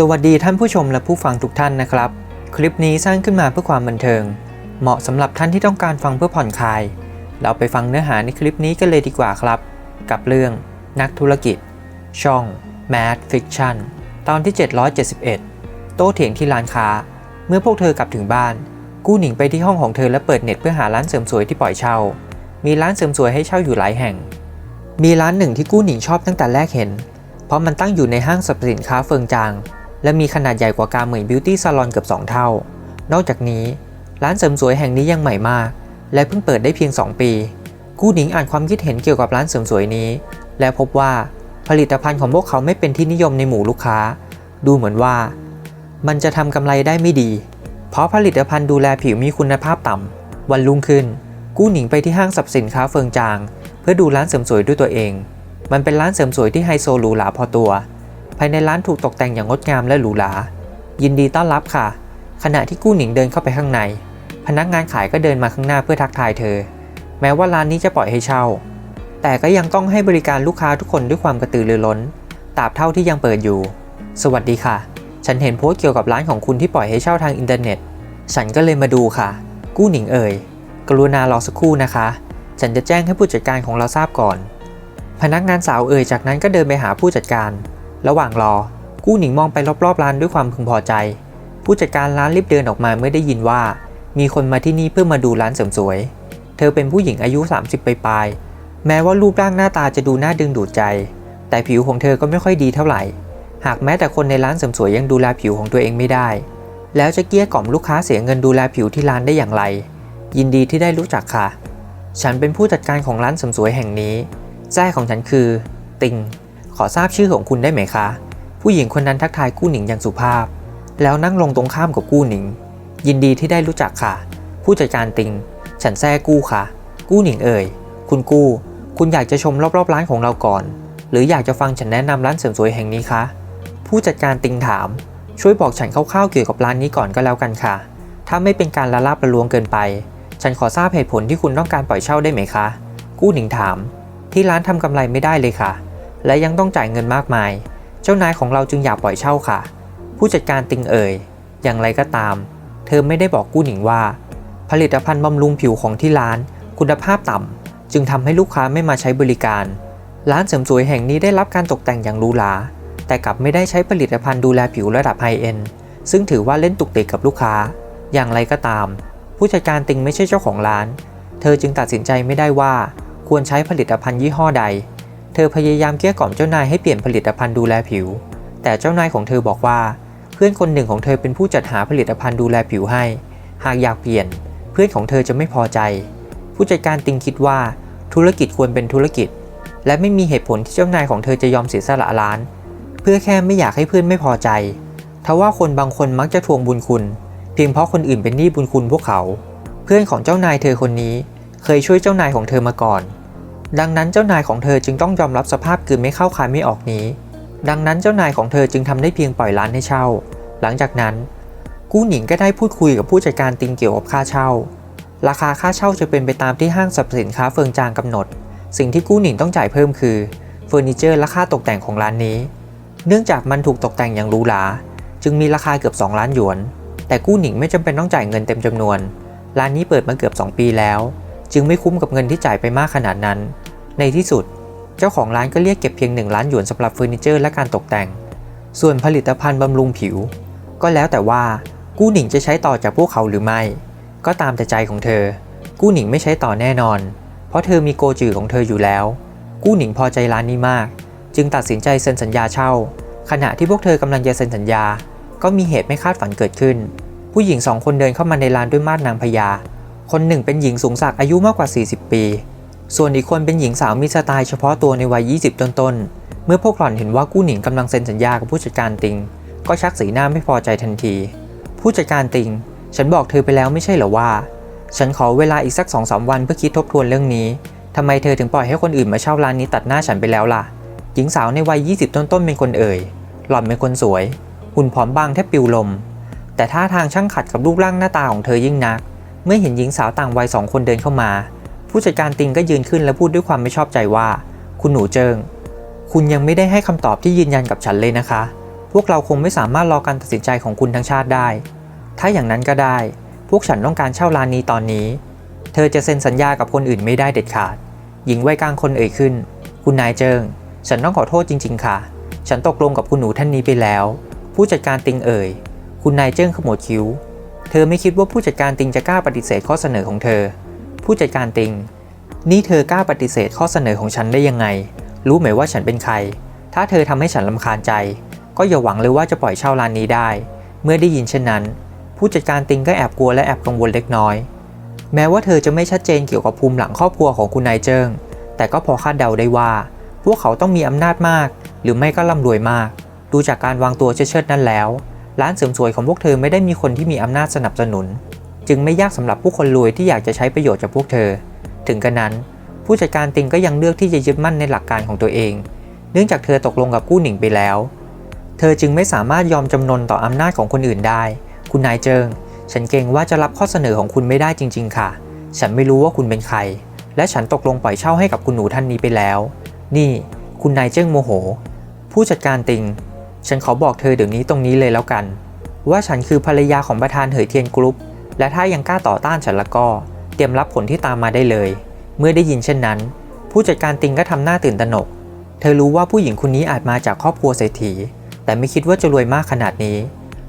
สวัสดีท่านผู้ชมและผู้ฟังทุกท่านนะครับ คลิปนี้สร้างขึ้นมาเพื่อความบันเทิง เหมาะสำหรับท่านที่ต้องการฟังเพื่อผ่อนคลาย เราไปฟังเนื้อหาในคลิปนี้กันเลยดีกว่าครับ กับเรื่องนักธุรกิจ ช่อง Mad Fiction ตอนที่ 771 โต้เถียงที่ร้านค้า เมื่อพวกเธอกลับถึงบ้าน กู้หนิงไปที่ห้องของเธอและเปิดเน็ตเพื่อหาร้านเสริมสวยที่ปล่อยเช่า มีร้านเสริมสวยให้เช่าอยู่หลายแห่ง มีร้านหนึ่งที่กู้หนิงชอบตั้งแต่แรกเห็น เพราะมันตั้งอยู่ในห้างสรรพสินค้าเฟิงจาง และมีขนาดใหญ่กว่ากาเหมยบิวตี้ซาลอนเกือบ 2 เท่า นอกจากนี้ ร้านเสริมสวยแห่งนี้ยังใหม่มาก และเพิ่งเปิดได้เพียง 2 ปี กู้หนิงอ่านความคิดเห็นเกี่ยวกับร้านเสริมสวยนี้ และพบว่าผลิตภัณฑ์ของพวกเขาไม่เป็นที่นิยมในหมู่ลูกค้า ดูเหมือนว่า มันจะทำกำไรได้ไม่ดี เพราะผลิตภัณฑ์ดูแลผิวมีคุณภาพต่ำวันรุ่งขึ้น กู้หนิงไปที่ห้างสรรพสินค้าเฟิงจาง เพื่อดูร้านเสริมสวยด้วยตัวเอง มันเป็นร้านเสริมสวยที่ไฮโซหรูหราพอตัว ภายในร้านถูกตกแต่งอย่างงดงามและหรูหรายินดีต้อนรับค่ะ ขณะที่กู้หนิงเดินเข้าไปข้างใน พนักงานขายก็เดินมาข้างหน้าเพื่อทักทายเธอ แม้ว่าร้านนี้จะปล่อยให้เช่า แต่ก็ยังต้องให้บริการลูกค้าทุกคนด้วยความกระตือรือร้นตราบเท่าที่ยังเปิดอยู่ สวัสดีค่ะ ฉันเห็นโพสต์เกี่ยวกับร้านของคุณที่ปล่อยให้เช่าทางอินเทอร์เน็ต ฉันก็เลยมาดูค่ะ กู้หนิงเอ่ย กรุณารอสักครู่นะคะ ฉันจะแจ้งให้ผู้จัดการของเราทราบก่อน พนักงานสาวเอ่ยจากนั้นก็เดินไปหาผู้จัดการ ระหว่างรอ กู้หนิงมองไปรอบๆร้านด้วยความพึงพอใจ ผู้จัดการร้านรีบเดินออกมาเมื่อได้ยินว่า มีคนมาที่นี่เพื่อมาดูร้านเสริมสวย เธอเป็นผู้หญิงอายุ 30 ปลายๆแม้ว่ารูปร่างหน้าตาจะดูน่าดึงดูดใจ แต่ผิวของเธอก็ไม่ค่อยดีเท่าไหร่ หากแม้แต่คนในร้านเสริมสวยยังดูแลผิวของตัวเองไม่ได้ แล้วจะเกลี้ยกล่อมลูกค้าเสียเงินดูแลผิวที่ร้านได้อย่างไร ยินดีที่ได้รู้จักค่ะ ฉันเป็นผู้จัดการของร้านเสริมสวยแห่งนี้แจ้ของฉันคือ ติง ขอทราบชื่อของคุณได้ไหมคะ ผู้หญิงคนนั้นทักทายกู้หนิงอย่างสุภาพ แล้วนั่งลงตรงข้ามกับกู้หนิง ยินดีที่ได้รู้จักค่ะ ผู้จัดการติง ฉันแท้กู้ค่ะ กู้หนิงเอ่ย คุณกู้ คุณอยากจะชมรอบๆร้านของเราก่อน หรืออยากจะฟังฉันแนะนำร้านเสริมสวยแห่งนี้คะ ผู้จัดการติงถาม ช่วยบอกฉันคร่าวๆเกี่ยวกับร้านนี้ก่อนก็แล้วกันค่ะ ถ้าไม่เป็นการละลาบละลวงเกินไป ฉันขอทราบเหตุผลที่คุณต้องการปล่อยเช่าได้ไหมคะ กู้หนิงถาม ที่ร้านทำกำไรไม่ได้เลยค่ะ และยังต้องจ่ายเงินมากมาย เจ้านายของเราจึงอยากปล่อยเช่าค่ะ ผู้จัดการติงเอ่ย อย่างไรก็ตาม เธอไม่ได้บอกกู้หนิงว่า ผลิตภัณฑ์บำรุงผิวของที่ร้านคุณภาพต่ำจึงทำให้ลูกค้าไม่มาใช้บริการ ร้านเสริมสวยแห่งนี้ได้รับการตกแต่งอย่างหรูหราแต่กลับไม่ได้ใช้ผลิตภัณฑ์ดูแลผิวระดับไฮเอ็นซึ่งถือว่าเล่นตุกติกกับลูกค้า อย่างไรก็ตาม ผู้จัดการติงไม่ใช่เจ้าของร้าน เธอจึงตัดสินใจไม่ได้ว่าควรใช้ผลิตภัณฑ์ยี่ห้อใด เธอพยายามเกลี้ยกล่อมเจ้านายให้เปลี่ยนผลิตภัณฑ์ดูแลผิว แต่เจ้านายของเธอบอกว่า เพื่อนคนหนึ่งของเธอเป็นผู้จัดหาผลิตภัณฑ์ดูแลผิวให้ หากอยากเปลี่ยน เพื่อนของเธอจะไม่พอใจ ผู้จัดการติงคิดว่าธุรกิจควรเป็นธุรกิจ และไม่มีเหตุผลที่เจ้านายของเธอจะยอมเสียสละร้าน เพื่อแค่ไม่อยากให้เพื่อนไม่พอใจทว่าคนบางคนมักจะทวงบุญคุณ เพียงเพราะคนอื่นเป็นหนี้บุญคุณพวกเขา เพื่อนของเจ้านายเธอคนนี้ เคยช่วยเจ้านายของเธอมาก่อน ดังนั้นเจ้านายของเธอจึงต้องยอมรับสภาพกืนไม่เข้าคายไม่ออกนี้ ดังนั้นเจ้านายของเธอจึงทำได้เพียงปล่อยร้านให้เช่า หลังจากนั้น กู้หนิงก็ได้พูดคุยกับผู้จัดการติงเกี่ยวกับค่าเช่า ราคาค่าเช่าจะเป็นไปตามที่ห้างสรรพสินค้าเฟิงจางกำหนด สิ่งที่กู้หนิงต้องจ่ายเพิ่มคือเฟอร์นิเจอร์และค่าตกแต่งของร้านนี้ เนื่องจากมันถูกตกแต่งอย่างหรูหราจึงมีราคาเกือบ 2 ล้านหยวน แต่กู้หนิงไม่จำเป็นต้องจ่ายเงินเต็มจำนวน ร้านนี้เปิดมาเกือบ 2 ปีแล้ว จึงไม่คุ้มกับเงินที่จ่ายไปมากขนาดนั้น ในที่สุด เจ้าของร้านก็เรียกเก็บเพียง 1 ล้านหยวนสำหรับเฟอร์นิเจอร์และการตกแต่ง ส่วนผลิตภัณฑ์บำรุงผิว ก็แล้วแต่ว่ากู้หนิงจะใช้ต่อจากพวกเขาหรือไม่ ก็ตามแต่ใจของเธอ กู้หนิงไม่ใช้ต่อแน่นอน เพราะเธอมีโกจือของเธออยู่แล้ว กู้หนิงพอใจร้านนี้มาก จึงตัดสินใจเซ็นสัญญาเช่า ขณะที่พวกเธอกำลังจะเซ็นสัญญา ก็มีเหตุไม่คาดฝันเกิดขึ้น ผู้หญิงสองคนเดินเข้ามาในร้านด้วยมาดนางพญา คนหนึ่งเป็นหญิงสูงสักอายุมากกว่า 40 ปี ส่วนอีกคนเป็นหญิงสาวมีสไตล์เฉพาะตัวในวัย 20 ต้นๆ เมื่อพวกหล่อนเห็นว่ากู้หนิงกำลังเซ็นสัญญากับผู้จัดการติง ก็ชักสีหน้าไม่พอใจทันที ผู้จัดการติง ฉันบอกเธอไปแล้วไม่ใช่เหรอว่า ฉันขอเวลาอีกสักสองสามวันเพื่อคิดทบทวนเรื่องนี้ทำไมเธอถึงปล่อยให้คนอื่นมาเช่าร้านนี้ตัดหน้าฉันไปแล้วล่ะ หญิงสาวในวัย 20 ต้นๆ เป็นคนเอ่ย หล่อนเป็นคนสวย หุ่นผอมบางแทบปิวลม แต่ท่าทางช่างขัดกับรูปร่างหน้าตาของเธอยิ่งนัก เมื่อเห็นหญิงสาวต่างวัยสองคนเดินเข้ามา ผู้จัดการติงก็ยืนขึ้นและพูดด้วยความไม่ชอบใจว่า คุณหนูเจิง คุณยังไม่ได้ให้คำตอบที่ยืนยันกับฉันเลยนะคะผู้วกเราคงไม่สามารถรอการตัดสินใจของคุณทั้งชาติได้ ถ้าอย่างนั้นก็ได้ พวกฉันต้องการเช่าร้านนี้ตอนนี้ เธอจะเซ็นสัญญากับคนอื่นไม่ได้เด็ดขาด หญิงวัยกลางคนเอ่ยขึ้น คุณนายเจิง ฉันต้องขอโทษจริง ๆ ค่ะ ฉันตกลงกับคุณหนูท่านนี้ไปแล้ว ผู้จัดการติงเอ่ย คุณนายเจิ้งขมวดคิ้ว เธอไม่คิดว่าผู้จัดการติงจะกล้าปฏิเสธข้อเสนอของเธอ ผู้จัดการติง นี่เธอกล้าปฏิเสธข้อเสนอของฉันได้ยังไง รู้ไหมว่าฉันเป็นใคร ถ้าเธอทำให้ฉันลำคาญใจ ก็อย่าหวังเลยว่าจะปล่อยเช่าร้านนี้ได้ เมื่อได้ยินเช่นนั้น ผู้จัดการติงก็แอบกลัวและแอบกังวลเล็กน้อย แม้ว่าเธอจะไม่ชัดเจนเกี่ยวกับภูมิหลังครอบครัวของคุณนายเจิ้ง แต่ก็พอคาดเดาได้ว่า พวกเขาต้องมีอำนาจมาก หรือไม่ก็ร่ำรวยมาก ดูจากการวางตัวเชิดๆนั่นแล้ว ร้านเสริมสวยของพวกเธอไม่ได้มีคนที่มีอำนาจสนับสนุน จึงไม่ยากสำหรับผู้คนรวยที่อยากจะใช้ประโยชน์จากพวกเธอ ถึงกระนั้น ผู้จัดการติงก็ยังเลือกที่จะยึดมั่นในหลักการของตัวเอง เนื่องจากเธอตกลงกับกู้หนิงไปแล้ว เธอจึงไม่สามารถยอมจำนนต่ออำนาจของคนอื่นได้ คุณนายเจิง ฉันเกรงว่าจะรับข้อเสนอของคุณไม่ได้จริง ๆ ค่ะ ฉันไม่รู้ว่าคุณเป็นใคร และฉันตกลงปล่อยเช่าให้กับคุณหนูท่านนี้ไปแล้ว นี่ คุณนายเจิ้งโมโห ผู้จัดการติง ฉันขอบอกเธอเดี๋ยวนี้ตรงนี้เลยแล้วกัน ว่าฉันคือภรรยาของประธานเหยเทียนกรุ๊ป และถ้ายังกล้าต่อต้านฉันละก็ เตรียมรับผลที่ตามมาได้เลย เมื่อได้ยินเช่นนั้น ผู้จัดการติงก็ทำหน้าตื่นตระหนก เธอรู้ว่าผู้หญิงคนนี้อาจมาจากครอบครัวเศรษฐี แต่ไม่คิดว่าจะรวยมากขนาดนี้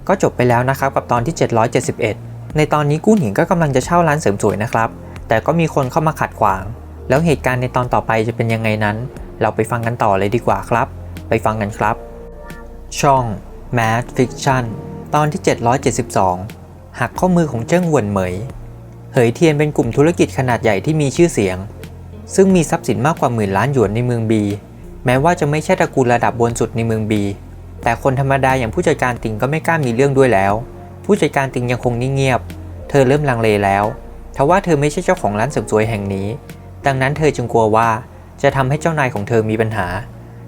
ก็จบไปแล้วนะครับกับตอนที่ 771 ในตอนนี้กู้หนิงก็กำลังจะเช่าร้านเสริมสวยนะครับ แต่ก็มีคนเข้ามาขัดขวาง แล้วเหตุการณ์ในตอนต่อไปจะเป็นยังไงนั้น เราไปฟังกันต่อเลยดีกว่าครับ ไปฟังกันครับ ช่อง Mad Fiction ตอนที่ 772 หักข้อมือของเจิ้งหวนเหมย เหยเทียนเป็นกลุ่มธุรกิจขนาดใหญ่ที่มีชื่อเสียง ซึ่งมีทรัพย์สินมากกว่าหมื่นล้านหยวนในเมืองบี แม้ว่าจะไม่ใช่ตระกูลระดับบนสุดในเมืองบี แต่คนธรรมดาอย่างผู้จัดการติงก็ไม่กล้ามีเรื่องด้วยแล้ว ผู้จัดการติงยังคงนิ่งเงียบ เธอเริ่มลังเลแล้วทว่าเธอไม่ใช่เจ้าของร้านเสริมสวยแห่งนี้ ดังนั้นเธอจึงกลัวว่าจะทำให้เจ้านายของเธอมีปัญหา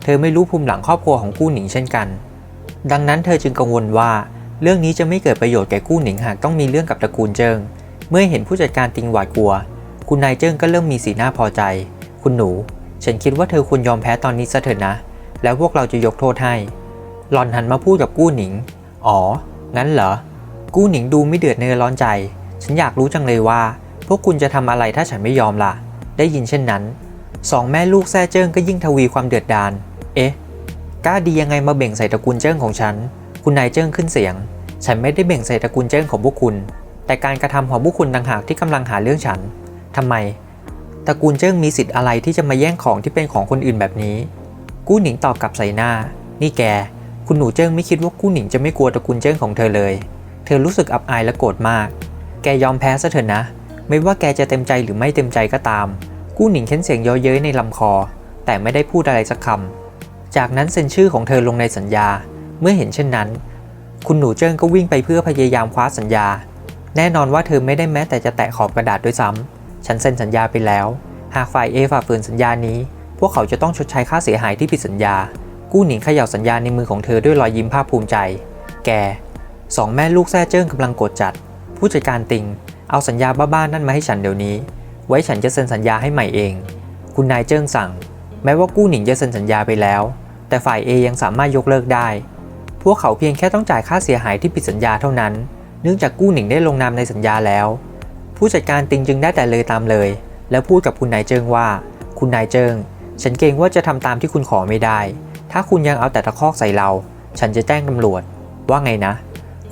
เธอไม่รู้ภูมิหลังครอบครัวของกู้หนิงเช่นกัน ดังนั้นเธอจึงกังวลว่า เรื่องนี้จะไม่เกิดประโยชน์แก่กู้หนิงหากต้องมีเรื่องกับตระกูลเจิง เมื่อเห็นผู้จัดการติงหวาดกลัว คุณนายเจิ้งก็เริ่มมีสีหน้าพอใจ คุณหนู ฉันคิดว่าเธอควรยอมแพ้ตอนนี้ซะเถิดนะ แล้วพวกเราจะยกโทษให้ หลอนหันมาพูดกับกู้หนิง อ๋อ งั้นเหรอ กู้หนิงดูไม่เดือดเนื้อร้อนใจ ฉันอยากรู้จังเลยว่า พวกคุณจะทำอะไรถ้าฉันไม่ยอมล่ะ ได้ยินเช่นนั้น สองแม่ลูกแซ่เจิ้งก็ยิ่งทวีความเดือดดาล เอ๊ะ กล้าดียังไงมาเบ่งใส่ตระกูลเจิ้งของฉัน คุณนายเจิ้งขึ้นเสียง ฉันไม่ได้เบ่งใส่ตระกูลเจิ้งของพวกคุณ แต่การกระทำของพวกคุณต่างหากที่กำลังหาเรื่องฉันทำไม ตระกูลเจิ้งมีสิทธิ์อะไรที่จะมาแย่งของที่เป็นของคนอื่นแบบนี้ กู้หนิงตอบกลับใส่หน้า นี่แก คุณหนูเจิ้งไม่คิดว่ากู้หนิงจะไม่กลัวตระกูลเจิ้งของเธอเลย เธอรู้สึกอับอายและโกรธมาก แกยอมแพ้ซะเถอะนะ ไม่ว่าแกจะเต็มใจหรือไม่เต็มใจก็ตาม กู้หนิงเค้นเสียงย้อเย้ยในลำคอ แต่ไม่ได้พูดอะไรสักคำ จากนั้นเซ็นชื่อของเธอลงในสัญญา เมื่อเห็นเช่นนั้น คุณหนูเจิ้งก็วิ่งไปเพื่อพยายามคว้าสัญญา แน่นอนว่าเธอไม่ได้แม้แต่จะแตะขอบกระดาษด้วยซ้ำฉันเซ็นสัญญาไปแล้ว หากฝ่าย A ฝ่าฝืนสัญญานี้ พวกเขาจะต้องชดใช้ค่าเสียหายที่ผิดสัญญา กู้หนิงเขย่าสัญญาในมือของเธอด้วยรอยยิ้มภาคภูมิใจ แกสองแม่ลูกแซ่เจิ้งกำลังโกรธจัด ผู้จัดการติง เอาสัญญาบ้าๆนั่นมาให้ฉันเดี๋ยวนี้ ไว้ฉันจะเซ็นสัญญาให้ใหม่เอง คุณนายเจิ้งสั่ง แม้ว่ากู้หนิงจะเซ็นสัญญาไปแล้ว แต่ฝ่าย A ยังสามารถยกเลิกได้ พวกเขาเพียงแค่ต้องจ่ายค่าเสียหายที่ผิดสัญญาเท่านั้น เนื่องจากกู้หนิงได้ลงนามในสัญญาแล้ว ผู้จัดการติงจึงได้แต่เลยตามเลย แล้วพูดกับคุณนายเจิงว่า คุณนายเจิง ฉันเกรงว่าจะทำตามที่คุณขอไม่ได้ ถ้าคุณยังเอาแต่ตะคอกใส่เรา ฉันจะแจ้งตำรวจ ว่าไงนะ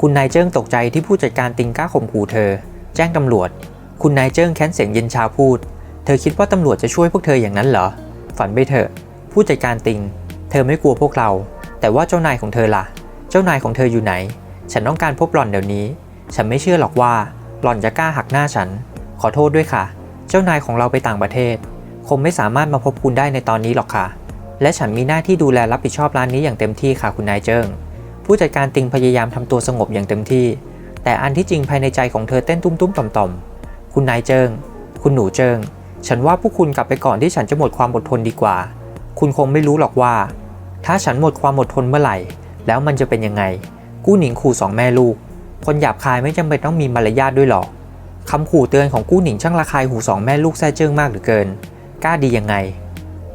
คุณนายเจิงตกใจที่ผู้จัดการติงกล้าข่มขู่เธอ แจ้งตำรวจ คุณนายเจิ้งแค้นเสียงเย็นชาพูด เธอคิดว่าตำรวจจะช่วยพวกเธออย่างนั้นเหรอ ฝันไปเถอะ ผู้จัดการติง เธอไม่กลัวพวกเรา แต่ว่าเจ้านายของเธอล่ะ เจ้านายของเธออยู่ไหน ฉันต้องการพบหล่อนเดี๋ยวนี้ ฉันไม่เชื่อหรอกว่าหล่อนจะกล้าหักหน้าฉัน ขอโทษด้วยค่ะ เจ้านายของเราไปต่างประเทศ คงไม่สามารถมาพบคุณได้ในตอนนี้หรอกค่ะ และฉันมีหน้าที่ดูแลรับผิดชอบร้านนี้อย่างเต็มที่ค่ะคุณนายเจิ้ง ผู้จัดการติงพยายามทำตัวสงบอย่างเต็มที่ แต่อันที่จริงภายในใจของเธอเต้นตุ้มๆต่อมๆ คุณนายเจิ้ง คุณหนูเจิ้ง ฉันว่าพวกคุณกลับไปก่อนที่ฉันจะหมดความอดทนดีกว่า คุณคงไม่รู้หรอกว่า ถ้าฉันหมดความอดทนเมื่อไหร่ แล้วมันจะเป็นยังไง กู้หนิงขู่สองแม่ลูก คนหยาบคายไม่จำเป็นต้องมีมารยาทด้วยหรอกคำขู่เตือนของกู้หนิงช่างระคายหูสองแม่ลูกแซ่เจิ้งมากเหลือเกิน กล้าดียังไง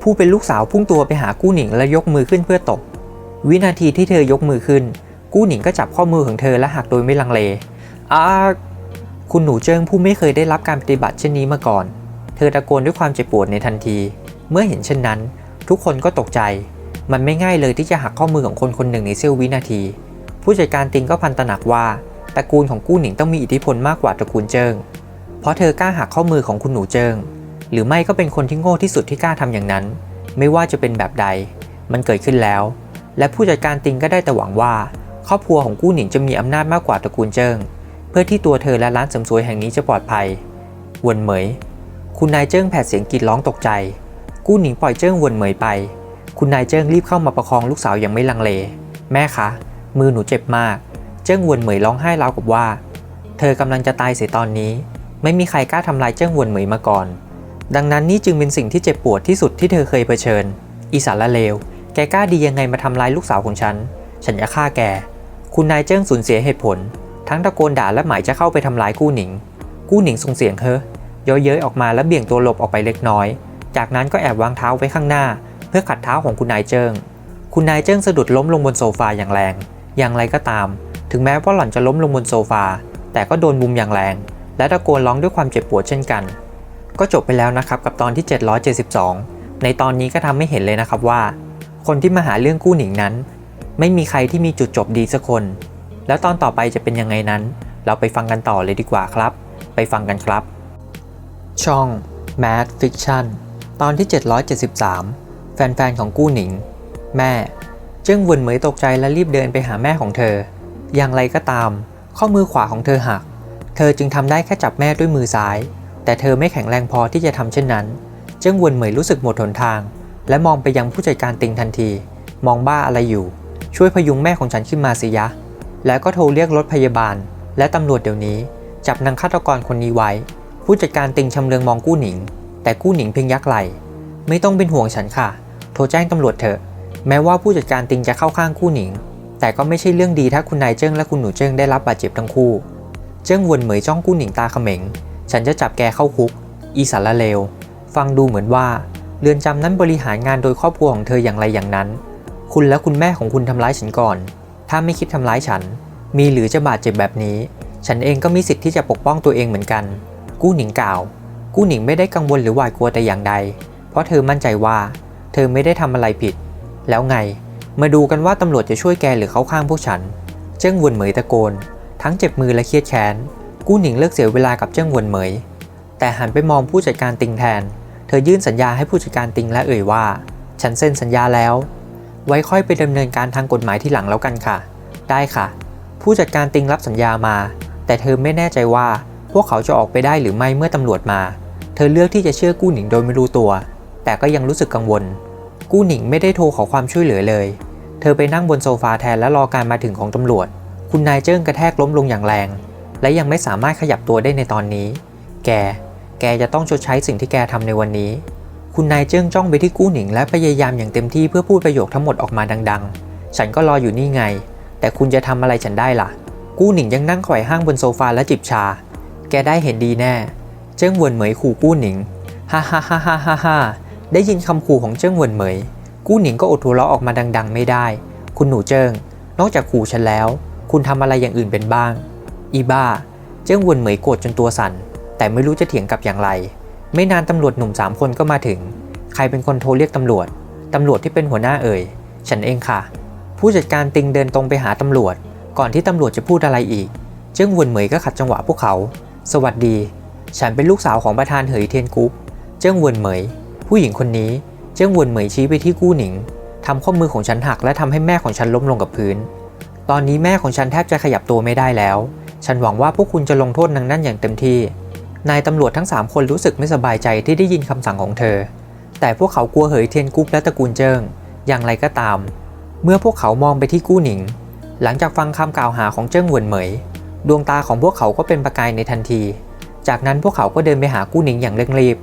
ผู้เป็นลูกสาวพุ่งตัวไปหากู้หนิงและยกมือขึ้นเพื่อตบ วินาทีที่เธอยกมือขึ้น กู้หนิงก็จับข้อมือของเธอและหักโดยไม่ลังเลอาคุณหนูเจิ้งผู้ไม่เคยได้รับการปฏิบัติเช่นนี้มาก่อน เธอตะโกนด้วยความเจ็บปวดในทันที เมื่อเห็นเช่นนั้น ทุกคนก็ตกใจ มันไม่ง่ายเลยที่จะหักข้อมือของคนคนหนึ่งในเสี้ยววินาที ผู้จัดการติงก็พันตระหนักว่าตระกูลของกู้หนิงต้องมีอิทธิพลมากกว่าตระกูลเจิงเพราะเธอกล้าหักข้อมือของคุณหนูเจิง หรือไม่ก็เป็นคนที่โง่ที่สุดที่กล้าทำอย่างนั้น ไม่ว่าจะเป็นแบบใด มันเกิดขึ้นแล้ว และผู้จัดการติงก็ได้แต่หวังว่า ครอบครัวของกู้หนิงจะมีอำนาจมากกว่าตระกูลเจิง เพื่อที่ตัวเธอและร้านเสริมสวยแห่งนี้จะปลอดภัย วนเหมย คุณนายเจิ้งแผดเสียงกรีดร้องตกใจ กู้หนิงปล่อยเจิ้งวนเหมยไป คุณนายเจิ้งรีบเข้ามาประคองลูกสาวอย่างไม่ลังเล แม่คะ มือหนูเจ็บมาก เจิ้งวนเหมยร้องไห้ราวกับว่า เธอกำลังจะตายเสียตอนนี้ ไม่มีใครกล้าทำลายเจิ้งวนเหมยมาก่อน ดังนั้นนี่จึงเป็นสิ่งที่เจ็บปวดที่สุดที่เธอเคยเผชิญ อีสารละเลว แกกล้าดียังไงมาทำร้ายลูกสาวของฉัน ฉันจะฆ่าแก คุณนายเจิ้งสูญเสียเหตุผล ทั้งตะโกนด่าและหมายจะเข้าไปทำร้ายกู้หนิง กู้หนิงส่งเสียงเฮ้อ เย้อยเย้ยออกมาและเบี่ยงตัวหลบออกไปเล็กน้อย จากนั้นก็แอบวางเท้าไว้ข้างหน้า เพื่อขัดเท้าของคุณนายเจิ้ง คุณนายเจิ้งสะดุดล้มลงบนโซฟาอย่างแรง อย่างไรก็ตาม ถึงแม้ว่าหล่อนจะล้มลงบนโซฟา แต่ก็โดนมุมอย่างแรง และตะโกนร้องด้วยความเจ็บปวดเช่นกัน ก็จบไปแล้วนะครับกับตอนที่ 772 ในตอนนี้ก็ทำให้เห็นเลยนะครับว่า คนที่มาหาเรื่องกู้หนิงนั้น ไม่มีใครที่มีจุดจบดีสักคน แล้วตอนต่อไปจะเป็นยังไงนั้น เราไปฟังกันต่อเลยดีกว่าครับ ไปฟังกันครับ ช่อง Mad Fiction ตอนที่ 773 แฟนๆ ของกู้หนิง แม่เจิ้งหวนเหมยตกใจและรีบเดินไปหาแม่ของเธอ อย่างไรก็ตาม ข้อมือขวาของเธอหัก เธอจึงทำได้แค่จับแม่ด้วยมือซ้าย แต่เธอไม่แข็งแรงพอที่จะทำเช่นนั้นเจิ้งหวนเหมยรู้สึกหมดหนทาง และมองไปยังผู้จัดการติงทันที มองบ้าอะไรอยู่ ช่วยพยุงแม่ของฉันขึ้นมาสิยะ แล้วก็โทรเรียกรถพยาบาล และตำรวจเดี๋ยวนี้ จับนางฆาตกรคนนี้ไว้ ผู้จัดการติงชำเลืองมองกู้หนิง แต่กู้หนิงเพียงยักไหลไม่ต้องเป็นห่วงฉันค่ะ โทรแจ้งตำรวจเถอะ แม้ว่าผู้จัดการติงจะเข้าข้างกู้หนิง แต่ก็ไม่ใช่เรื่องดีถ้าคุณนายเจิ้งและคุณหนูเจิ้งได้รับบาดเจ็บทั้งคู่ เจิ้งวนเหมยจ้องกู้หนิงตาเขม็ง ฉันจะจับแกเข้าคุก อีสารละเลว ฟังดูเหมือนว่าเรือนจำนั้นบริหารงานโดยครอบครัวของเธออย่างไรอย่างนั้น คุณและคุณแม่ของคุณทำร้ายฉันก่อน ถ้าไม่คิดทำร้ายฉัน มีหรือจะบาดเจ็บแบบนี้ ฉันเองก็มีสิทธิ์ที่จะปกป้องตัวเองเหมือนกัน กู้หนิงกล่าว กู้หนิงไม่ได้กังวลหรือหวาดกลัวแต่อย่างใด เพราะเธอมั่นใจว่า เธอไม่ได้ทำอะไรผิด แล้วไง มาดูกันว่าตำรวจจะช่วยแกหรือเข้าข้างพวกฉัน เจิ้งวนเหมยตะโกน ทั้งเจ็บมือและเครียดแค้น กู้หนิงเลิกเสียเวลากับเจิ้งวนเหมย แต่หันไปมองผู้จัดการติงแทน เธอยื่นสัญญาให้ผู้จัดการติงและเอ่ยว่า ฉันเซ็นสัญญาแล้ว ไว้ค่อยไปดำเนินการทางกฎหมายที่หลังแล้วกันค่ะ ได้ค่ะ ผู้จัดการติงรับสัญญามา แต่เธอไม่แน่ใจว่า พวกเขาจะออกไปได้หรือไม่เมื่อตำรวจมา เธอเลือกที่จะเชื่อกู้หนิงโดยไม่รู้ตัว แต่ก็ยังรู้สึกกังวล กู้หนิงไม่ได้โทรขอความช่วยเหลือเลย เธอไปนั่งบนโซฟาแทนและรอการมาถึงของตำรวจ คุณนายเจิ้งกระแทกล้มลงอย่างแรง และยังไม่สามารถขยับตัวได้ในตอนนี้ แก แกจะต้องชดใช้สิ่งที่แกทำในวันนี้ คุณนายเจิ้งจ้องไปที่กู้หนิง และพยายามอย่างเต็มที่เพื่อพูดประโยคทั้งหมดออกมาดัง ๆ ฉันก็รออยู่นี่ไง แต่คุณจะทำอะไรฉันได้ล่ะ กู้หนิงยังนั่งไขว่ห้างบนโซฟาและจิบชา แกได้เห็นดีแน่ เจิ้งเหวินเหมยขู่กู้หนิง ฮ่าฮ่าฮ่าฮ่าฮ่าฮ่าได้ยินคำขู่ของเจิ้งเหวินเหมย กู้หนิงก็อดหัวเราออกมาดัง ๆ ไม่ได้ คุณหนูเจิ้ง นอกจากขู่ฉันแล้ว คุณทำอะไรอย่างอื่นเป็นบ้าง อีบ้า เจิ้งเหวินเหมยโกรธจนตัวสั่น แต่ไม่รู้จะเถียงกลับอย่างไร ไม่นานตำรวจหนุ่มสามคนก็มาถึง ใครเป็นคนโทรเรียกตำรวจ ตำรวจที่เป็นหัวหน้าเอ่ย ฉันเองค่ะ ผู้จัดการติงเดินตรงไปหาตำรวจ ก่อนที่ตำรวจจะพูดอะไรอีก เจิ้งหวนเหมยก็ขัดจังหวะพวกเขา สวัสดี ฉันเป็นลูกสาวของประธานเหยเทียนกุ๊ก เจิ้งหวนเหมย ผู้หญิงคนนี้ เจิ้งหวนเหมยชี้ไปที่กู้หนิงทำข้อมือของฉันหักและทำให้แม่ของฉันล้มลงกับพื้น ตอนนี้แม่ของฉันแทบจะขยับตัวไม่ได้แล้ว ฉันหวังว่าพวกคุณจะลงโทษนางนั่นอย่างเต็มที่ นายตำรวจทั้ง 3 คนรู้สึกไม่สบายใจที่ได้ยินคำสั่งของเธอ แต่พวกเขากลัวเหยเทียนกุ๊กและตระกูลเจิ้ง อย่างไรก็ตาม เมื่อพวกเขามองไปที่กู้หนิง หลังจากฟังคำกล่าวหาของเจิ้งเหวินเหมย ดวงตาของพวกเขาก็เป็นประกายในทันที จากนั้นพวกเขาก็เดินไปหากู้หนิงอย่างเร่งรีบ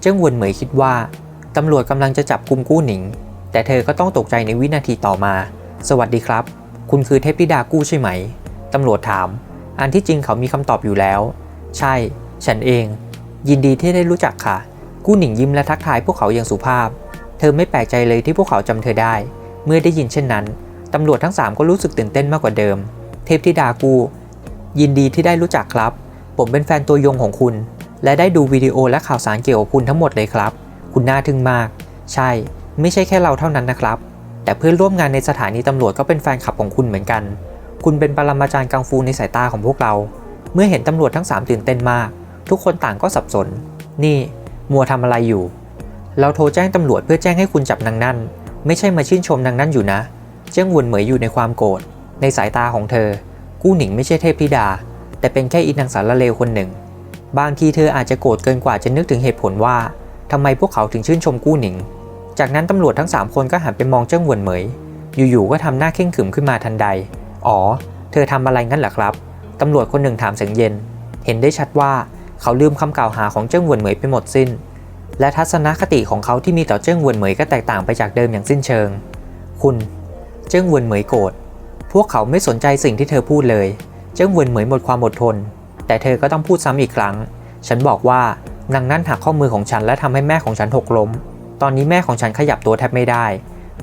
เจิ้งวนเหมยคิดว่าตำรวจกำลังจะจับกุมกู้หนิง แต่เธอก็ต้องตกใจในวินาทีต่อมา สวัสดีครับ คุณคือเทพธิดากู้ใช่ไหม ตำรวจถาม อันที่จริงเขามีคำตอบอยู่แล้ว ใช่ ฉันเอง ยินดีที่ได้รู้จักค่ะ กู้หนิงยิ้มและทักทายพวกเขาอย่างสุภาพ เธอไม่แปลกใจเลยที่พวกเขาจำเธอได้ เมื่อได้ยินเช่นนั้น ตำรวจทั้ง 3 ก็รู้สึกตื่นเต้นมากกว่าเดิม เทพธิดากู ยินดีที่ได้รู้จักครับ ผมเป็นแฟนตัวยงของคุณ และได้ดูวิดีโอและข่าวสารเกี่ยวกับคุณทั้งหมดเลยครับ คุณน่าทึ่งมาก ใช่ ไม่ใช่แค่เราเท่านั้นนะครับ แต่เพื่อนร่วมงานในสถานีตำรวจก็เป็นแฟนคลับของคุณเหมือนกัน คุณเป็นปรมาจารย์กังฟูในสายตาของพวกเรา เมื่อเห็นตำรวจทั้ง 3 ตื่นเต้นมาก ทุกคนต่างก็สับสน นี่ มัวทำอะไรอยู่ เราโทรแจ้งตำรวจเพื่อแจ้งให้คุณจับนางนั่น ไม่ใช่มาชื่นชมนางนั่นอยู่นะ เจ้งวนเหมยอยู่ในความโกรธในสายตาของเธอ กู้หนิงไม่ใช่เทพธิดา แต่เป็นแค่อีนางสารเลวคนหนึ่ง บางทีเธออาจจะโกรธเกินกว่าจะนึกถึงเหตุผลว่าทำไมพวกเขาถึงชื่นชมกู้หนิง จากนั้นตำรวจทั้ง 3 คนก็หันไปมองเจิ้งหวนเหมย อยู่ๆก็ทำหน้าเข่งขึมขึ้นมาทันใด อ๋อ เธอทำอะไรงั้นเหรอครับ ตำรวจคนหนึ่งถามเสียงเย็น เห็นได้ชัดว่าเขาลืมคำกล่าวหาของเจิ้งหวนเหมยไปหมดสิ้น และทัศนคติของเขาที่มีต่อเจิ้งหวนเหมยก็แตกต่างไปจากเดิมอย่างสิ้นเชิง คุณ เจิ้งหวนเหมยโกรธ พวกเขาไม่สนใจสิ่งที่เธอพูดเลยเจิ้งหวนเหมยหมดความอดทน แต่เธอก็ต้องพูดซ้ำอีกครั้ง ฉันบอกว่านางนั่นหักข้อมือของฉันและทำให้แม่ของฉันหกล้ม ตอนนี้แม่ของฉันขยับตัวแทบไม่ได้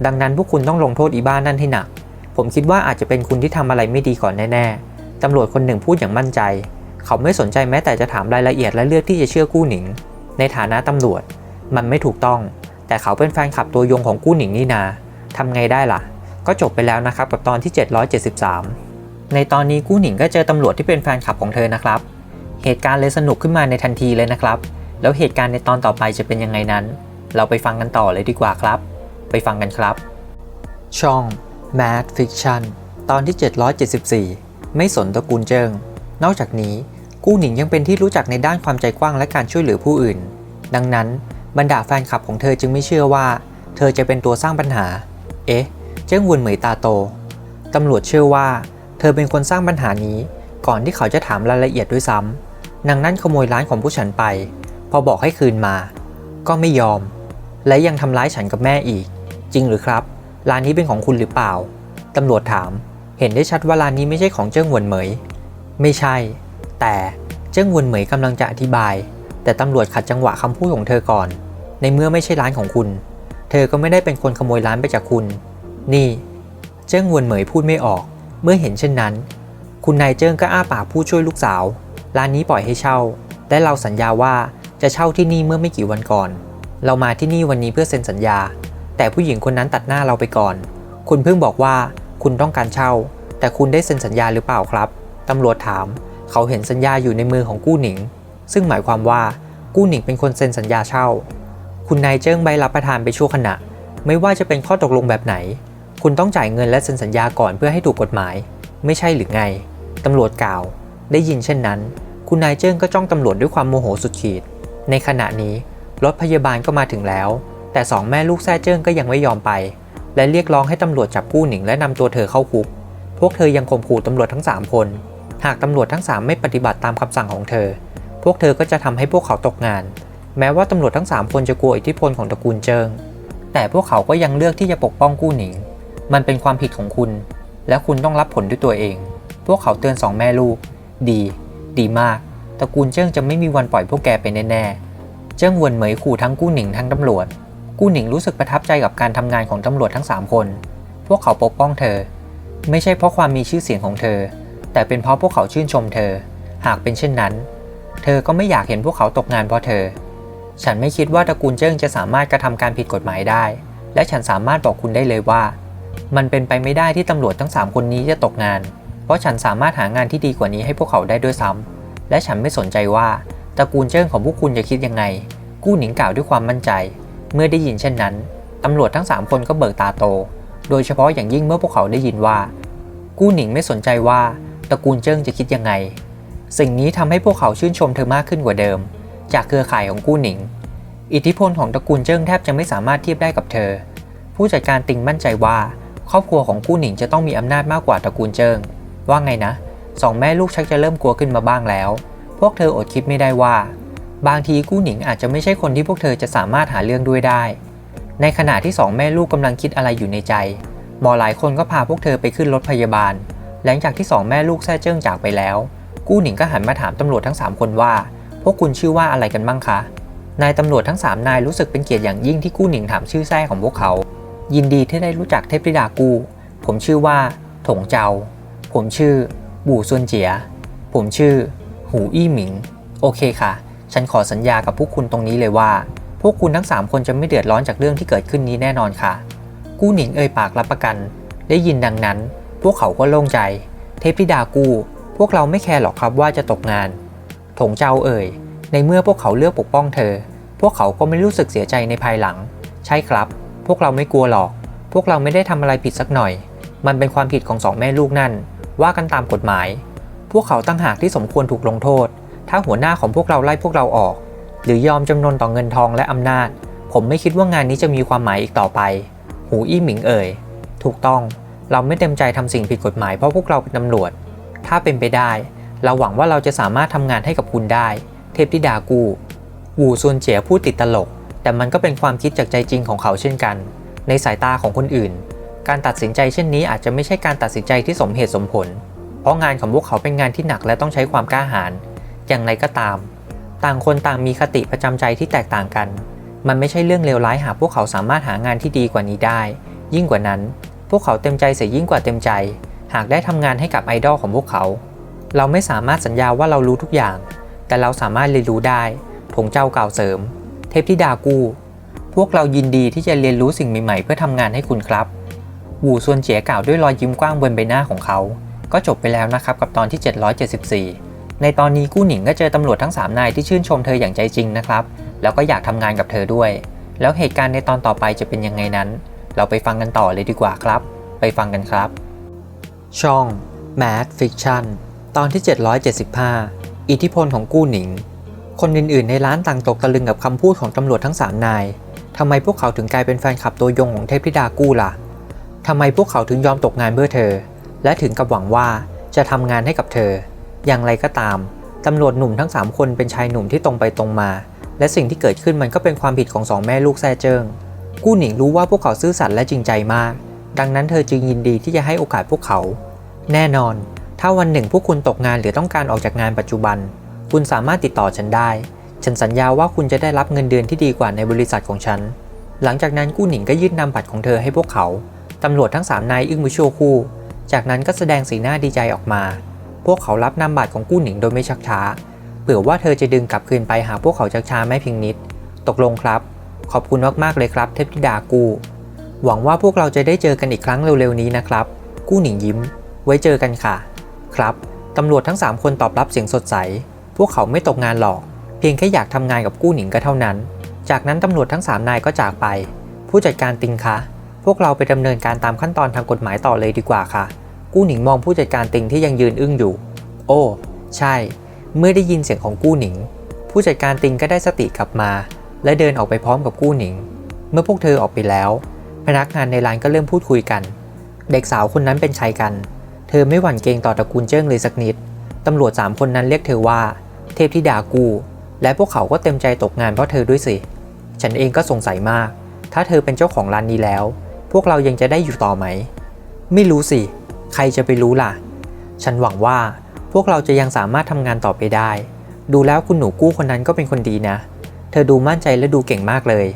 ดังนั้นพวกคุณต้องลงโทษอีบ้านนั่นให้หนัก ผมคิดว่าอาจจะเป็นคุณที่ทำอะไรไม่ดีก่อนแน่ๆตำรวจคนหนึ่งพูดอย่างมั่นใจ เขาไม่สนใจแม้แต่จะถามรายละเอียดและเลือกที่จะเชื่อกู้หนิง ในฐานะตำรวจ มันไม่ถูกต้อง แต่เขาเป็นแฟนคลับตัวยงของกู้หนิงนี่นาทำไงได้ล่ะ ก็จบไปแล้วนะครับกับตอนที่ 773 ในตอนนี้กู้หนิงก็เจอตำรวจที่เป็นแฟนคลับของเธอนะครับ เหตุการณ์เลยสนุกขึ้นมาในทันทีเลยนะครับ แล้วเหตุการณ์ในตอนต่อไปจะเป็นยังไงนั้น เราไปฟังกันต่อเลยดีกว่าครับ ไปฟังกันครับ ช่อง Mad Fiction ตอนที่ 774 ไม่สนตระกูลเจิง นอกจากนี้กู้หนิงยังเป็นที่รู้จักในด้านความใจกว้างและการช่วยเหลือผู้อื่น ดังนั้นบรรดาแฟนคลับของเธอจึงไม่เชื่อว่า เธอจะเป็นตัวสร้างปัญหา เอ๊ะ จิ้งหวนเหมยตาโต ตำรวจเชื่อว่า เธอเป็นคนสร้างปัญหานี้ ก่อนที่เขาจะถามรายละเอียดด้วยซ้ำนางนั่นขโมยร้านของผู้ฉันไป พอบอกให้คืนมา ก็ไม่ยอม และยังทำร้ายฉันกับแม่อีก จริงหรือครับ ร้านนี้เป็นของคุณหรือเปล่า ตำรวจถาม เห็นได้ชัดว่าร้านนี้ไม่ใช่ของเจิ้งหวนเหมย ไม่ใช่ แต่เจิ้งหวนเหมยกำลังจะอธิบาย แต่ตำรวจขัดจังหวะคำพูดของเธอก่อน ในเมื่อไม่ใช่ร้านของคุณ เธอก็ไม่ได้เป็นคนขโมยร้านไปจากคุณ นี่ เจิ้งหวนเหมยพูดไม่ออก เมื่อเห็นเช่นนั้น คุณนายเจิ้งก็อ้าปากพูดช่วยลูกสาว ร้านนี้ปล่อยให้เช่า และเราสัญญาว่าจะเช่าที่นี่เมื่อไม่กี่วันก่อน เรามาที่นี่วันนี้เพื่อเซ็นสัญญา แต่ผู้หญิงคนนั้นตัดหน้าเราไปก่อน คุณเพิ่งบอกว่าคุณต้องการเช่า แต่คุณได้เซ็นสัญญาหรือเปล่าครับ ตำรวจถาม เขาเห็นสัญญาอยู่ในมือของกู้หนิง ซึ่งหมายความว่ากู้หนิงเป็นคนเซ็นสัญญาเช่า คุณนายเจิ้งใบรับประทานไปชั่วขณะ ไม่ว่าจะเป็นข้อตกลงแบบไหน คุณต้องจ่ายเงินและเซ็นสัญญาก่อนเพื่อให้ถูกกฎหมาย ไม่ใช่หรือไง ตำรวจกล่าว ได้ยินเช่นนั้น คุณนายเจิ้งก็จ้องตำรวจด้วยความโมโหสุดขีด ในขณะนี้รถพยาบาลก็มาถึงแล้ว แต่สองแม่ลูกแซ่เจิ้งก็ยังไม่ยอมไป และเรียกร้องให้ตำรวจจับกู้หนิงและนำตัวเธอเข้าคุก พวกเธอยังข่มขู่ตำรวจทั้ง 3 คน หากตำรวจทั้ง 3 ไม่ปฏิบัติตามคำสั่งของเธอ พวกเธอก็จะทำให้พวกเขาตกงาน แม้ว่าตำรวจทั้ง 3 คนจะกลัวอิทธิพลของตระกูลเจิงแต่พวกเขาก็ยังเลือกที่จะปกป้องกู้หนิง มันเป็นความผิดของคุณ และคุณต้องรับผลด้วยตัวเอง พวกเขาเตือนสองแม่ลูก ดี ดีมากตระกูลเจิ้งจะไม่มีวันปล่อยพวกแกไปแน่ๆ เจิ้งวนเหมยขู่ทั้งกู้หนิงทั้งตำรวจ กู้หนิงรู้สึกประทับใจกับการทำงานของตำรวจทั้ง 3 คน พวกเขาปกป้องเธอ ไม่ใช่เพราะความมีชื่อเสียงของเธอ แต่เป็นเพราะพวกเขาชื่นชมเธอ หากเป็นเช่นนั้น เธอก็ไม่อยากเห็นพวกเขาตกงานเพราะเธอ ฉันไม่คิดว่าตระกูลเจิ้งจะสามารถกระทำการผิดกฎหมายได้ และฉันสามารถบอกคุณได้เลยว่า มันเป็นไปไม่ได้ที่ตำรวจทั้ง 3 คนนี้จะตกงาน เพราะฉันสามารถหางานที่ดีกว่านี้ให้พวกเขาได้ด้วยซ้ำ และฉันไม่สนใจว่าตระกูลเจิ้งของพวกคุณจะคิดยังไง กู้หนิงกล่าวด้วยความมั่นใจ เมื่อได้ยินเช่นนั้น ตำรวจทั้ง 3 คนก็เบิกตาโต โดยเฉพาะอย่างยิ่งเมื่อพวกเขาได้ยินว่า กู้หนิงไม่สนใจว่าตระกูลเจิ้งจะคิดยังไง สิ่งนี้ทำให้พวกเขาชื่นชมเธอมากขึ้นกว่าเดิม จากเครือข่ายของกู้หนิง อิทธิพลของตระกูลเจิ้งแทบจะไม่สามารถเทียบได้กับเธอ ผู้จัดการติงมั่นใจว่า ครอบครัวของกู้หนิงจะต้องมีอำนาจมากกว่าตระกูลเจิงว่าไงนะสองแม่ลูกชักจะเริ่มกลัวขึ้นมาบ้างแล้ว พวกเธออดคิดไม่ได้ว่า บางทีกู้หนิงอาจจะไม่ใช่คนที่พวกเธอจะสามารถหาเรื่องด้วยได้ ในขณะที่สองแม่ลูกกำลังคิดอะไรอยู่ในใจ หมอหลายคนก็พาพวกเธอไปขึ้นรถพยาบาล หลังจากที่สองแม่ลูกแซ่เจิ้งจากไปแล้ว กู้หนิงก็หันมาถามตำรวจทั้ง 3 คนว่า พวกคุณชื่อว่าอะไรกันบ้างคะ นายตำรวจทั้ง3นายรู้สึกเป็นเกียรติอย่างยิ่งที่กู้หนิงถามชื่อแท้ของพวกเขา ยินดีที่ได้รู้จักเทพธิดากู ผมชื่อว่า ถงเจา ผมชื่อ บู่ซุนเจีย ผมชื่อ หูอี้หมิง โอเคค่ะ ฉันขอสัญญากับพวกคุณตรงนี้เลยว่า พวกคุณทั้ง 3 คนจะไม่เดือดร้อนจากเรื่องที่เกิดขึ้นนี้แน่นอนค่ะ กู้หนิงเอ่ยปากรับประกัน ได้ยินดังนั้น พวกเขาก็โล่งใจ เทพธิดากู พวกเราไม่แคร์หรอกครับว่าจะตกงาน ถงเจ้าเอ่ย ในเมื่อพวกเขาเลือกปกป้องเธอ พวกเขาก็ไม่รู้สึกเสียใจในภายหลัง ใช่ครับ พวกเราไม่กลัวหรอก พวกเราไม่ได้ทำอะไรผิดสักหน่อย มันเป็นความผิดของสองแม่ลูกนั่น ว่ากันตามกฎหมาย พวกเขาตั้งหากที่สมควรถูกลงโทษ ถ้าหัวหน้าของพวกเราไล่พวกเราออก หรือยอมจำนนต่อเงินทองและอำนาจ ผมไม่คิดว่างานนี้จะมีความหมายอีกต่อไป หูอี้หมิงเอ่ย ถูกต้อง เราไม่เต็มใจทำสิ่งผิดกฎหมายเพราะพวกเราเป็นตำรวจ ถ้าเป็นไปได้ เราหวังว่าเราจะสามารถทำงานให้กับคุณได้ เทพธิดากูวูซวนเจียพูดติดตลก แต่มันก็เป็นความคิดจากใจจริงของเขาเช่นกัน ในสายตาของคนอื่น การตัดสินใจเช่นนี้อาจจะไม่ใช่การตัดสินใจที่สมเหตุสมผล เพราะงานของพวกเขาเป็นงานที่หนักและต้องใช้ความกล้าหาญ อย่างไรก็ตาม ต่างคนต่างมีคติประจำใจที่แตกต่างกัน มันไม่ใช่เรื่องเลวร้ายหากพวกเขาสามารถหางานที่ดีกว่านี้ได้ ยิ่งกว่านั้น พวกเขาเต็มใจเสียยิ่งกว่าเต็มใจ หากได้ทำงานให้กับไอดอลของพวกเขา เราไม่สามารถสัญญาว่าเรารู้ทุกอย่าง แต่เราสามารถเรียนรู้ได้ ถงเจ้าเก่าวเสริม เทพธิดากู พวกเรายินดีที่จะเรียนรู้สิ่งใหม่ๆ เพื่อทำงานให้คุณครับวูซวนเจียกล่าวด้วยรอยยิ้มกว้างบนใบหน้าของเขา ก็จบไปแล้วนะครับกับตอนที่ 774 ในตอนนี้กู้หนิงก็เจอตำรวจทั้ง 3 นายที่ชื่นชมเธออย่างใจจริงนะครับ แล้วก็อยากทำงานกับเธอด้วย แล้วเหตุการณ์ในตอนต่อไปจะเป็นยังไงนั้น เราไปฟังกันต่อเลยดีกว่าครับ ไปฟังกันครับ ช่อง Mad Fiction ตอนที่ 775 อิทธิพลของกู้หนิง คนอื่นๆ ในร้านต่างตกตะลึงกับคำพูดของตำรวจทั้ง3นายทำไมพวกเขาถึงกลายเป็นแฟนคลับตัวยงของเทพธิดากู้ล่ะทำไมพวกเขาถึงยอมตกงานเพื่อเธอ และถึงกับหวังว่าจะทำงานให้กับเธอ อย่างไรก็ตามตำรวจหนุ่มทั้ง 3 คนเป็นชายหนุ่มที่ตรงไปตรงมา และสิ่งที่เกิดขึ้นมันก็เป็นความผิดของสองแม่ลูกแซ่เจิ้งกู้หนิงรู้ว่าพวกเขาซื่อสัตย์และจริงใจมาก ดังนั้นเธอจึงยินดีที่จะให้โอกาสพวกเขา แน่นอน ถ้าวันหนึ่งพวกคุณตกงานหรือต้องการออกจากงานปัจจุบัน คุณสามารถติดต่อฉันได้ ฉันสัญญาว่าคุณจะได้รับเงินเดือนที่ดีกว่าในบริษัทของฉัน หลังจากนั้นกู้หนิงก็ยื่นนำบัตรของเธอให้พวกเขา ตำรวจทั้งสามนายอึ้งไปชั่วครู่ จากนั้นก็แสดงสีหน้าดีใจออกมา พวกเขารับนำบัตรของกู้หนิงโดยไม่ชักช้า เผื่อว่าเธอจะดึงกลับคืนไปหาพวกเขาชักช้าไม่เพียงนิด ตกลงครับ ขอบคุณมากๆเลยครับ เทพธิดากู้ หวังว่าพวกเราจะได้เจอกันอีกครั้งเร็วๆนี้นะครับ กู้หนิงยิ้ม ไว้เจอกันค่ะ ครับ ตำรวจทั้ง 3 คนตอบรับเสียงสดใส พวกเขาไม่ตกงานหรอก เพียงแค่อยากทำงานกับกู้หนิงก็เท่านั้น จากนั้นตำรวจทั้ง 3 นายก็จากไป ผู้จัดการติงคะ พวกเราไปดำเนินการตามขั้นตอนทางกฎหมายต่อเลยดีกว่าค่ะ กู้หนิงมองผู้จัดการติงที่ยังยืนอึ้งอยู่ โอ้ ใช่ เมื่อได้ยินเสียงของกู้หนิง ผู้จัดการติงก็ได้สติกลับมา และเดินออกไปพร้อมกับกู้หนิง เมื่อพวกเธอออกไปแล้ว พนักงานในร้านก็เริ่มพูดคุยกัน เด็กสาวคนนั้นเป็นใครกัน เธอไม่หวั่นเกรงต่อตระกูลเจิ้งเลยสักนิด ตำรวจสามคนนั้นเรียกเธอว่า เทพธิดากู และพวกเขาก็เต็มใจตกงานเพราะเธอด้วยสิ ฉันเองก็สงสัยมาก ถ้าเธอเป็นเจ้าของร้านนี้แล้ว พวกเรายังจะได้อยู่ต่อไหม ไม่รู้สิ ใครจะไปรู้ล่ะ ฉันหวังว่าพวกเราจะยังสามารถทำงานต่อไปได้ ดูแล้วคุณหนูกู้คนนั้นก็เป็นคนดีนะ เธอดูมั่นใจและดูเก่งมากเลย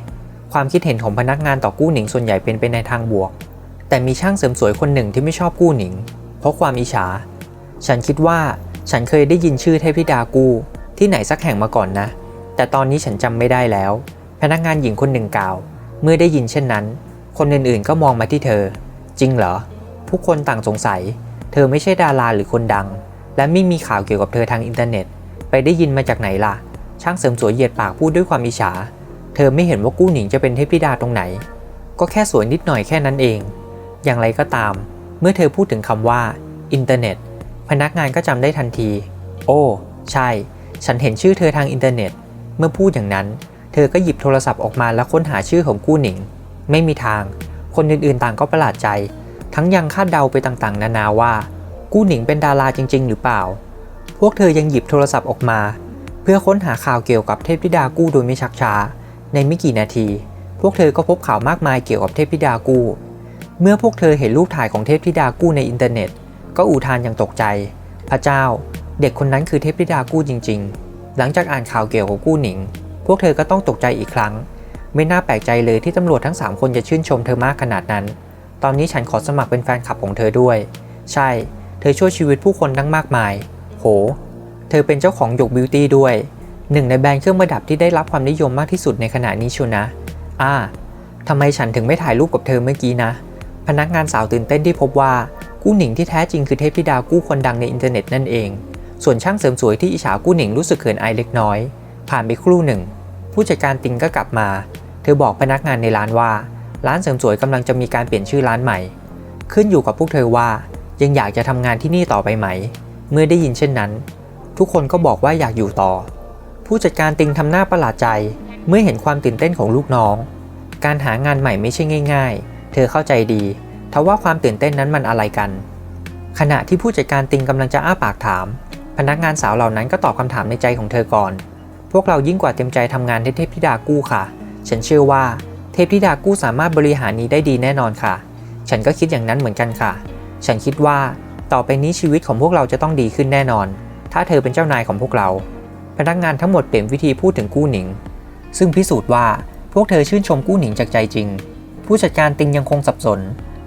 ความคิดเห็นของพนักงานต่อกู้หนิงส่วนใหญ่เป็นไปในทางบวก แต่มีช่างเสริมสวยคนหนึ่งที่ไม่ชอบกู้หนิง เพราะความอิจฉา ฉันคิดว่า ฉันเคยได้ยินชื่อเทพธิดากู ที่ไหนสักแห่งมาก่อนนะ แต่ตอนนี้ฉันจำไม่ได้แล้ว พนักงานหญิงคนหนึ่งกล่าว เมื่อได้ยินเช่นนั้น คนอื่นๆก็มองมาที่เธอ จริงเหรอ ผู้คนต่างสงสัย เธอไม่ใช่ดาราหรือคนดัง และไม่มีข่าวเกี่ยวกับเธอทางอินเทอร์เน็ต ไปได้ยินมาจากไหนล่ะ ช่างเสริมสวยเหยียดปากพูดด้วยความอิจฉา เธอไม่เห็นว่ากู้หนิงจะเป็นเทพธิดาตรงไหน ก็แค่สวยนิดหน่อยแค่นั้นเอง อย่างไรก็ตาม เมื่อเธอพูดถึงคำว่าอินเทอร์เน็ต พนักงานก็จำได้ทันที โอ้ ใช่ ฉันเห็นชื่อเธอทางอินเทอร์เน็ต เมื่อพูดอย่างนั้น เธอก็หยิบโทรศัพท์ออกมาแล้วค้นหาชื่อของกู้หนิง ไม่มีทาง คนอื่นๆต่างก็ประหลาดใจ ทั้งยังคาดเดาไปต่างๆ นานาว่า กู้หนิงเป็นดาราจริง ๆ หรือเปล่า พวกเธอยังหยิบโทรศัพท์ออกมา เพื่อค้นหาข่าวเกี่ยวกับเทพธิดากู้โดยไม่ชักช้า ในไม่กี่นาที พวกเธอก็พบข่าวมากมายเกี่ยวกับเทพธิดากู้ เมื่อพวกเธอเห็นรูปถ่ายของเทพธิดากู้ในอินเทอร์เน็ต ก็อุทานอย่างตกใจ พระเจ้า เด็กคนนั้นคือเทพธิดากู้จริง ๆ หลังจากอ่านข่าวเกี่ยวกับกู้หนิง พวกเธอก็ต้องตกใจอีกครั้ง ไม่น่าแปลกใจเลยที่ตำรวจทั้ง 3 คนจะชื่นชมเธอมากขนาดนั้น ตอนนี้ฉันขอสมัครเป็นแฟนคลับของเธอด้วย ใช่ เธอช่วยชีวิตผู้คนตั้งมากมาย โห เธอเป็นเจ้าของหยกบิวตี้ด้วย หนึ่งในแบรนด์เครื่องประดับที่ได้รับความนิยมมากที่สุดในขณะนี้ชัวนะ อ่าทำไมฉันถึงไม่ถ่ายรูปกับเธอเมื่อกี้นะ พนักงานสาวตื่นเต้นที่พบว่า กู้หนิงที่แท้จริงคือเทพธิดากู้คนดังในอินเทอร์เน็ตนั่นเอง ส่วนช่างเสริมสวยที่อิจฉากู้หนิงรู้สึกเขินอายเล็กน้อย ผ่านไปครู่หนึ่ง ผู้จัดการติงก็กลับมา เธอบอกพนักงานในร้านว่า ร้านเสริมสวยกำลังจะมีการเปลี่ยนชื่อร้านใหม่ ขึ้นอยู่กับพวกเธอว่ายังอยากจะทำงานที่นี่ต่อไปไหม เมื่อได้ยินเช่นนั้น ทุกคนก็บอกว่าอยากอยู่ต่อ ผู้จัดการติงทำหน้าประหลาดใจเมื่อเห็นความตื่นเต้นของลูกน้อง การหางานใหม่ไม่ใช่ง่าย ๆ เธอเข้าใจดี ทว่าความตื่นเต้นนั้นมันอะไรกัน ขณะที่ผู้จัดการติงกำลังจะอ้าปากถาม พนักงานสาวเหล่านั้นก็ตอบคำถามในใจของเธอก่อน พวกเรายิ่งกว่าเต็มใจทำงานให้เทพธิดากู้ค่ะ ฉันเชื่อว่าเทพธิดากู้สามารถบริหารนี้ได้ดีแน่นอนค่ะ ฉันก็คิดอย่างนั้นเหมือนกันค่ะ ฉันคิดว่าต่อไปนี้ชีวิตของพวกเราจะต้องดีขึ้นแน่นอน ถ้าเธอเป็นเจ้านายของพวกเรา พนักงานทั้งหมดเปลี่ยนวิธีพูดถึงกู้หนิง ซึ่งพิสูจน์ว่าพวกเธอชื่นชมกู้หนิงจากใจจริง ผู้จัดการติงยังคงสับสน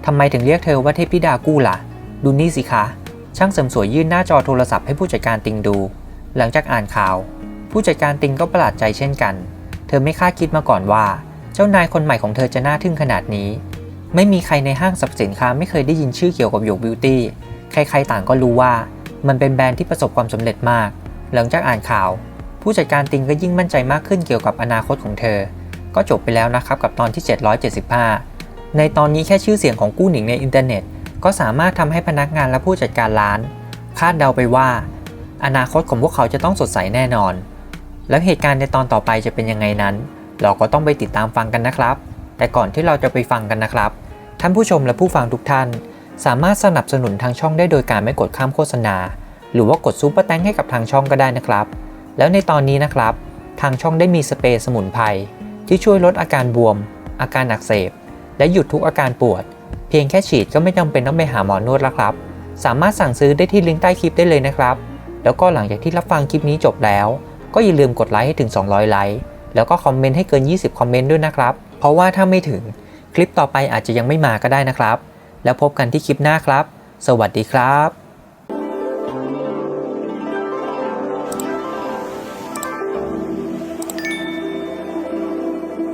ทำไมถึงเรียกเธอว่าเทพธิดากู้ล่ะ ดูนี่สิคะ ช่างเสริมสวยยื่นหน้าจอโทรศัพท์ให้ผู้จัดการติงดู หลังจากอ่านข่าว ผู้จัดการติงก็ประหลาดใจเช่นกัน เธอไม่คาดคิดมาก่อนว่า เจ้านายคนใหม่ของเธอจะน่าทึ่งขนาดนี้ ไม่มีใครในห้างสรรพสินค้าไม่เคยได้ยินชื่อเกี่ยวกับหยกบิวตี้ ใครๆต่างก็รู้ว่า มันเป็นแบรนด์ที่ประสบความสำเร็จมาก หลังจากอ่านข่าว ผู้จัดการติงก็ยิ่งมั่นใจมากขึ้นเกี่ยวกับอนาคตของเธอ ก็จบไปแล้วนะครับกับตอนที่ 775 ในตอนนี้แค่ชื่อเสียงของกู้หนิงในอินเทอร์เน็ต ก็สามารถทำให้พนักงานและผู้จัดการร้าน คาดเดาไปว่า อนาคตของพวกเขาจะต้องสดใสแน่นอน แล้วเหตุการณ์ในตอนต่อไปจะเป็นยังไงนั้น เราก็ต้องไปติดตามฟังกันนะครับ แต่ก่อนที่เราจะไปฟังกันนะครับ ท่านผู้ชมและผู้ฟังทุกท่าน สามารถสนับสนุนทางช่องได้โดยการไม่กดข้ามโฆษณา หรือว่ากดซูเปอร์แตงให้กับทางช่องก็ได้นะครับ แล้วในตอนนี้นะครับ ทางช่องได้มีสเปรย์สมุนไพรที่ช่วยลดอาการบวม อาการอักเสบ และหยุดทุกอาการปวด เพียงแค่ฉีดก็ไม่จำเป็นต้องไปหาหมอนวดแล้วครับ สามารถสั่งซื้อได้ที่ลิงก์ใต้คลิปได้เลยนะครับ แล้วก็หลังจากที่รับฟังคลิปนี้จบแล้ว ก็อย่าลืมกดไลค์ให้ถึง 200 ไลค์แล้วก็คอมเมนต์ให้เกิน 20 คอมเมนต์ด้วยนะครับ เพราะว่าถ้าไม่ถึงคลิปต่อไปอาจจะยังไม่มาก็ได้นะครับ แล้วพบกันที่คลิปหน้าครับ สวัสดีครับ